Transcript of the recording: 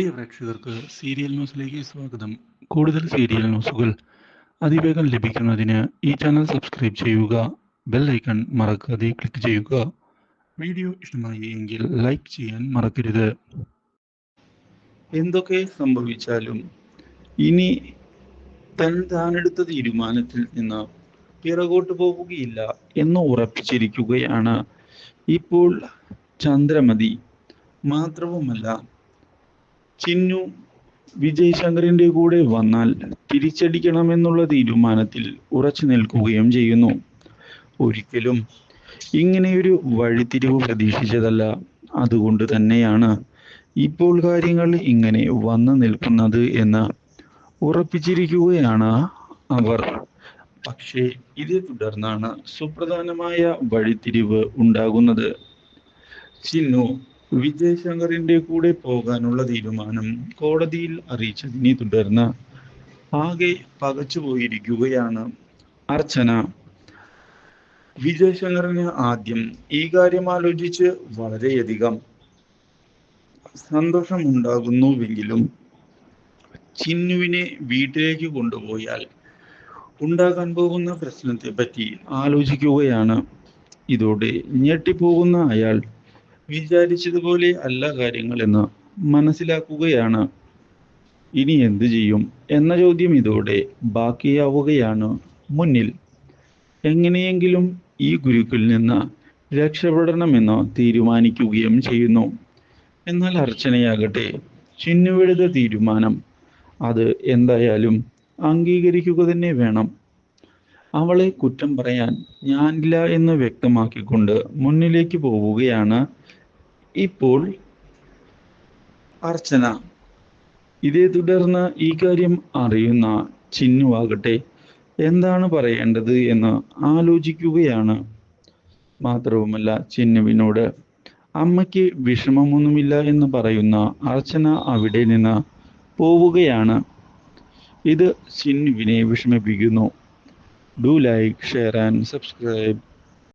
പ്രിയ പ്രേക്ഷകർക്ക് സീരിയൽ ന്യൂസിലേക്ക് സ്വാഗതം. കൂടുതൽ സീരിയൽ ന്യൂസുകൾ അതിവേഗം ലഭിക്കുന്നതിന് ഈ ചാനൽ സബ്സ്ക്രൈബ് ചെയ്യുക ബെൽ ഐക്കൺ മറക്കാതെ ക്ലിക്ക് ചെയ്യുക. വീഡിയോ ഇഷ്ടമായി എങ്കിൽ ലൈക്ക് ചെയ്യാൻ മറക്കരുത്. എന്തൊക്കെ സംഭവിച്ചാലും ഇനി തൻ താനെടുത്ത തീരുമാനത്തിൽ നിന്ന് പിറകോട്ട് പോവുകയില്ല എന്ന് ഉറപ്പിച്ചിരിക്കുകയാണ് ഇപ്പോൾ ചന്ദ്രമതി. മാത്രവുമല്ല ചിന്നു വിജയ് ശങ്കറിന്റെ കൂടെ വന്നാൽ തിരിച്ചടിക്കണമെന്നുള്ള തീരുമാനത്തിൽ ഉറച്ചു നിൽക്കുകയും ചെയ്യുന്നു. ഒരിക്കലും ഇങ്ങനെയൊരു വഴിത്തിരിവ് പ്രതീക്ഷിച്ചതല്ല. അതുകൊണ്ട് തന്നെയാണ് ഇപ്പോൾ കാര്യങ്ങൾ ഇങ്ങനെ വന്നു നിൽക്കുന്നത് എന്ന് ഉറപ്പിച്ചിരിക്കുകയാണ് അവർ. പക്ഷേ ഇതേ തുടർന്നാണ് സുപ്രധാനമായ വഴിത്തിരിവ് ഉണ്ടാകുന്നത്. ചിന്നു വിജയ് ശങ്കറിന്റെ കൂടെ പോകാനുള്ള തീരുമാനം കോടതിയിൽ അറിയിച്ചതിനെ തുടർന്ന് ആകെ പകച്ചുപോയിരിക്കുകയാണ് അർച്ചന. വിജയ് ശങ്കറിന് ആദ്യം ഈ കാര്യം ആലോചിച്ച് വളരെയധികം സന്തോഷമുണ്ടാകുന്നുവെങ്കിലും ചിന്നുവിനെ വീട്ടിലേക്ക് കൊണ്ടുപോയാൽ ഉണ്ടാകാൻ പോകുന്ന പ്രശ്നത്തെ പറ്റി ആലോചിക്കുകയാണ്. ഇതോടെ ഞെട്ടിപ്പോകുന്ന അയാൾ വിചാരിച്ചതുപോലെ അല്ല കാര്യങ്ങളെന്ന് മനസ്സിലാക്കുകയാണ്. ഇനി എന്തു ചെയ്യും എന്ന ചോദ്യം ഇതോടെ ബാക്കിയാവുകയാണ് മുന്നിൽ. എങ്ങനെയെങ്കിലും ഈ ഗുരുക്കളിൽ നിന്ന് രക്ഷപ്പെടണമെന്ന് തീരുമാനിക്കുകയും ചെയ്യുന്നു. എന്നാൽ അർച്ചനയാകട്ടെ ചിന്നുവെടുത്ത തീരുമാനം. അത് എന്തായാലും അംഗീകരിക്കുക തന്നെ വേണം. അവളെ കുറ്റം പറയാൻ ഞാനില്ല എന്ന് വ്യക്തമാക്കിക്കൊണ്ട് മുന്നിലേക്ക് പോവുകയാണ് ഇപ്പോൾ അർച്ചന ഇതേ തുടർന്ന് ഈ കാര്യം അറിയുന്ന ചിന്നുവാകട്ടെ എന്താണ് പറയേണ്ടത് എന്ന് ആലോചിക്കുകയാണ്. മാത്രവുമല്ല ചിന്നുവിനോട് അമ്മയ്ക്ക് വിഷമമൊന്നുമില്ല എന്ന് പറയുന്ന അർച്ചന അവിടെ നിന്ന് പോവുകയാണ്. ഇത് ചിന്നുവിനെ വിഷമിപ്പിക്കുന്നു. Do like share and subscribe.